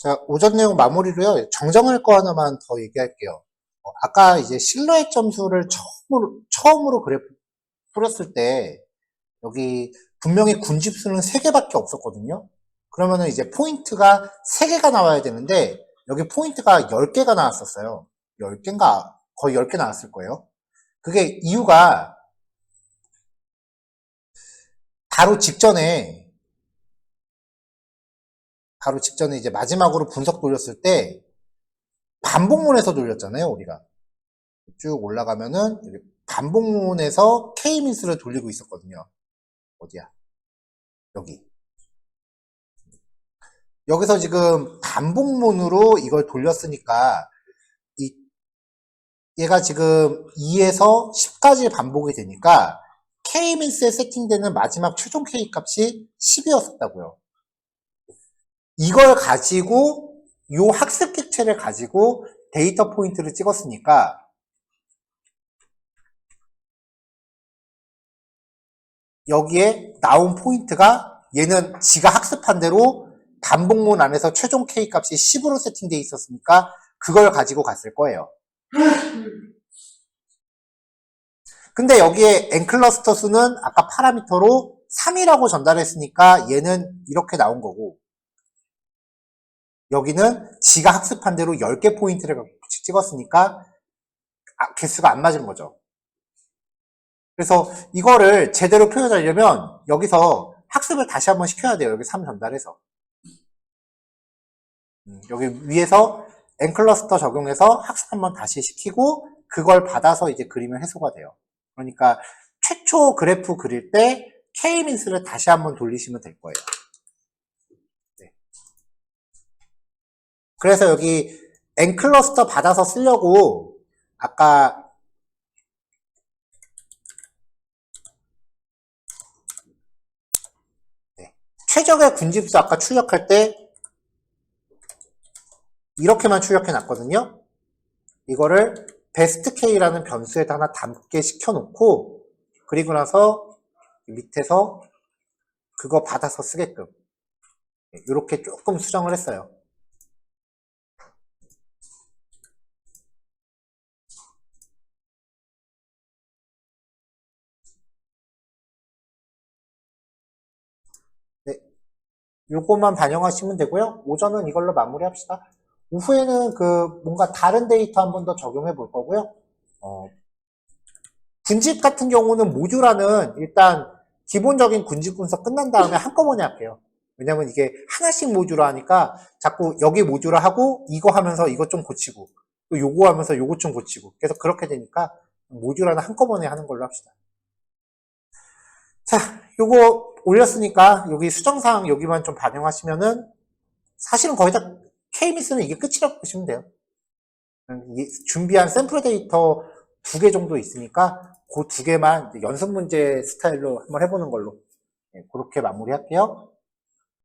자, 오전 내용 마무리로요. 정정할 거 하나만 더 얘기할게요. 어, 아까 이제 실루엣 점수를 처음으로, 처음으로 그래프 풀었을 때, 여기 분명히 군집수는 3개밖에 없었거든요. 그러면은 이제 포인트가 3개가 나와야 되는데, 여기 포인트가 10개가 나왔었어요. 10개인가? 거의 10개 나왔을 거예요. 그게 이유가 바로 직전에 바로 직전에 이제 마지막으로 분석 돌렸을 때 반복문에서 돌렸잖아요, 우리가. 쭉 올라가면은 반복문에서 K민스를 돌리고 있었거든요. 어디야? 여기. 여기서 지금 반복문으로 이걸 돌렸으니까 이 얘가 지금 2에서 10까지 반복이 되니까 K민스에 세팅되는 마지막 최종 K 값이 10이었었다고요. 이걸 가지고 요 학습 객체를 가지고 데이터 포인트를 찍었으니까 여기에 나온 포인트가 얘는 지가 학습한 대로 반복문 안에서 최종 K 값이 10으로 세팅되어 있었으니까 그걸 가지고 갔을 거예요. 근데 여기에 n클러스터 수는 아까 파라미터로 3이라고 전달했으니까 얘는 이렇게 나온 거고 여기는 지가 학습한 대로 10개 포인트를 찍었으니까 아, 개수가 안 맞은 거죠. 그래서 이거를 제대로 표현하려면 여기서 학습을 다시 한번 시켜야 돼요. 여기 3 전달해서. 음, 여기 위에서 n클러스터 적용해서 학습 한번 다시 시키고 그걸 받아서 이제 그리면 해소가 돼요. 그러니까 최초 그래프 그릴 때 K-민스를 다시 한번 돌리시면 될 거예요. 그래서 여기 n클러스터 받아서 쓰려고 아까 네. 최적의 군집수 아까 출력할 때 이렇게만 출력해 놨거든요. 이거를 베스트 K라는 변수에다 하나 담게 시켜놓고 그리고 나서 밑에서 그거 받아서 쓰게끔 이렇게 조금 수정을 했어요. 네, 요것만 반영하시면 되고요. 오전은 이걸로 마무리합시다. 오후에는 그 뭔가 다른 데이터 한 번 더 적용해 볼 거고요. 어, 군집 같은 경우는 모듈화는 일단 기본적인 군집 분석 끝난 다음에 한꺼번에 할게요. 왜냐면 이게 하나씩 모듈화 하니까 자꾸 여기 모듈화 하고 이거 하면서 이것 좀 고치고 또 요거 하면서 요것 좀 고치고 계속 그렇게 되니까 모듈화는 한꺼번에 하는 걸로 합시다. 자, 요거 올렸으니까 여기 수정사항 여기만 좀 반영하시면은 사실은 거의 다 K-미스는 이게 끝이라고 보시면 돼요. 이 준비한 샘플 데이터 두 개 정도 있으니까 그 두 개만 연습 문제 스타일로 한번 해보는 걸로 네, 그렇게 마무리할게요.